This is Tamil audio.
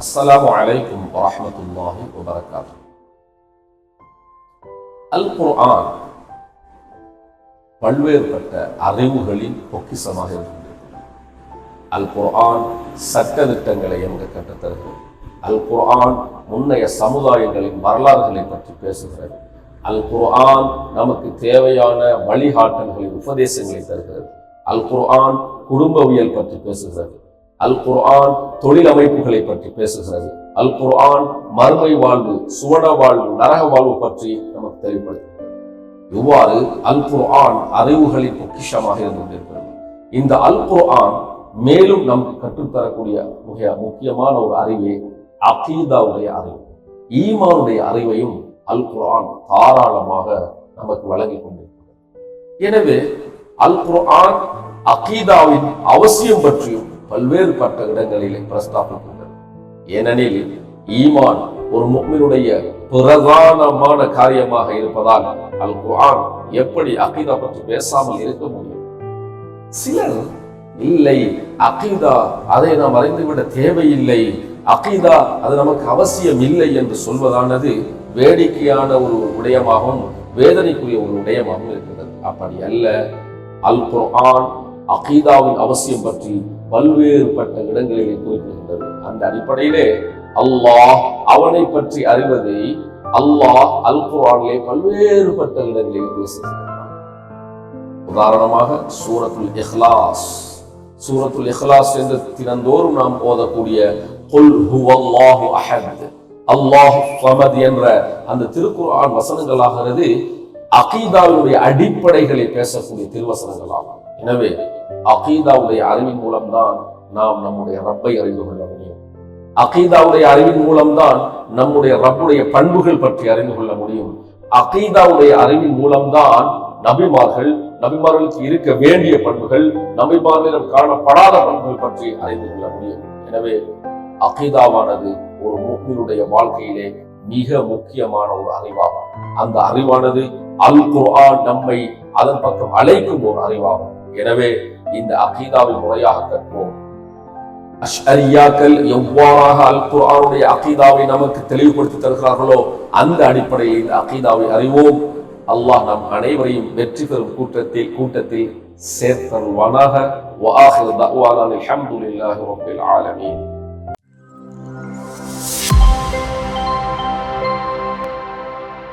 அஸ்ஸலாமு அலைக்கும் வரமத்துல்லாஹி வபரகாத் அல் குர்ஆன் பல்வேறுபட்ட அறிவுகளின் பொக்கிசமாக இருக்கின்றது. அல் குர்ஆன் சட்ட திட்டங்களை எமக்கு கற்றுத்தருகிறது. அல் குர்ஆன் முன்னைய சமுதாயங்களின் வரலாறுகளை பற்றி பேசுகிறது. அல் குர்ஆன் நமக்கு தேவையான வழிகாட்டல்களின் உபதேசங்களை தருகிறது. அல் குர்ஆன் குடும்பவியல் பற்றி பேசுகிறது. அல் குர்ஆன் தொழில் அமைப்புகளை பற்றி பேசுகிறது. அல் குர்ஆன் மறுமை வாழ்வு சுவன வாழ்வு நரக வாழ்வு பற்றி நமக்கு தெளிவுபடுத்துகிறது இவ்வாறு அல் குர்ஆன் அறிவுகளின் பொக்கிஷமாக இருந்து கொண்டிருக்கிறது. இந்த அல் குர்ஆன் மேலும் நமக்கு கற்றுத்தரக்கூடிய மிக முக்கியமான ஒரு அறிவே அகீதாவுடைய அறிவு. ஈமானுடைய அறிவையும் அல் குர்ஆன் தாராளமாக நமக்கு வழங்கி கொண்டிருக்கிறது. எனவே அல் குர்ஆன் அகீதாவின் அவசியம் பற்றியும் பல்வேறுபட்ட இடங்களிலே பிரஸ்தாபிக்கின்றது ஏனெனில் ஈமான் ஒரு முக்மினுடைய பிரதானமான காரியமாக இருப்பதால் அல் குரான் எப்படி அகீதா பற்றி பேசாமல் இருக்க முடியும்? சிலர் இல்லை அகிதா அதை நாம் அறிந்துவிட தேவையில்லை அகீதா அது நமக்கு அவசியம் இல்லை என்று சொல்வதானது வேடிக்கையான ஒரு விடயமாகவும் வேதனைக்குரிய ஒரு விடயமாகவும் இருக்கிறது அப்படி அல்ல அல் குர்ஆன் அகீதாவின் அவசியம் பற்றி பல்வேறுபட்ட இடங்களிலே குறிப்பிடுகின்றது அந்த அடிப்படையிலே அல்லாஹ் அவனை பற்றி அறிவதை அல்லாஹ் அல் குரானிலே பல்வேறுபட்ட இடங்களிலே பேசுகின்றான் உதாரணமாக சூரத்துல் இஹ்லாஸ். சூரத்துல் இஹ்லாஸ் என்று தினந்தோறும் நாம் ஓதக்கூடிய குல் ஹுவல்லாஹு அஹத் அல்லாஹ் ஃபமத் என்ற அந்த திருக்குர்ஆன் வசனங்களாகிறது அகீதாவுடைய அடிப்படைகளை பேசக்கூடிய திருவசனங்களாகும். எனவே அகீதாவுடைய அறிவின் மூலம்தான் நாம் நம்முடைய ரப்பை அறிந்து கொள்ள முடியும். அகீதாவுடைய அறிவின் மூலம்தான் நம்முடைய ரப்புடைய பண்புகள் பற்றி அறிந்து கொள்ள முடியும். அகீதாவுடைய அறிவின் மூலம்தான் நபிமார்கள் நபிமார்களுக்கு இருக்க வேண்டிய பண்புகள் நபிமார்களிடம் காணப்படாத பண்புகள் பற்றி அறிந்து கொள்ள முடியும். எனவே அகீதாவானது ஒரு மூக்கினுடைய வாழ்க்கையிலே மிக முக்கியமான ஒரு அறிவாகும். அந்த அறிவானது அல் குர்ஆன் நம்மை அதன் பக்கம் அழைக்கும் ஒரு அறிவாகும். எனவே இந்த அகீதாவை முறையாக கற்போம் அஷ்அரியாக்கள் எவ்வாறாக அல் குர்ஆனுடைய அகீதாவை நமக்கு தெளிவுபடுத்தி தருகிறார்களோ அந்த அடிப்படையில் இந்த அகீதாவை அறிவோம் அல்லாஹ் நம் அனைவரையும் வெற்றி பெறும் கூட்டத்தில் கூட்டத்தில் சேர்த்தருவானாக وآخر دعوانا الحمد لله رب العالمين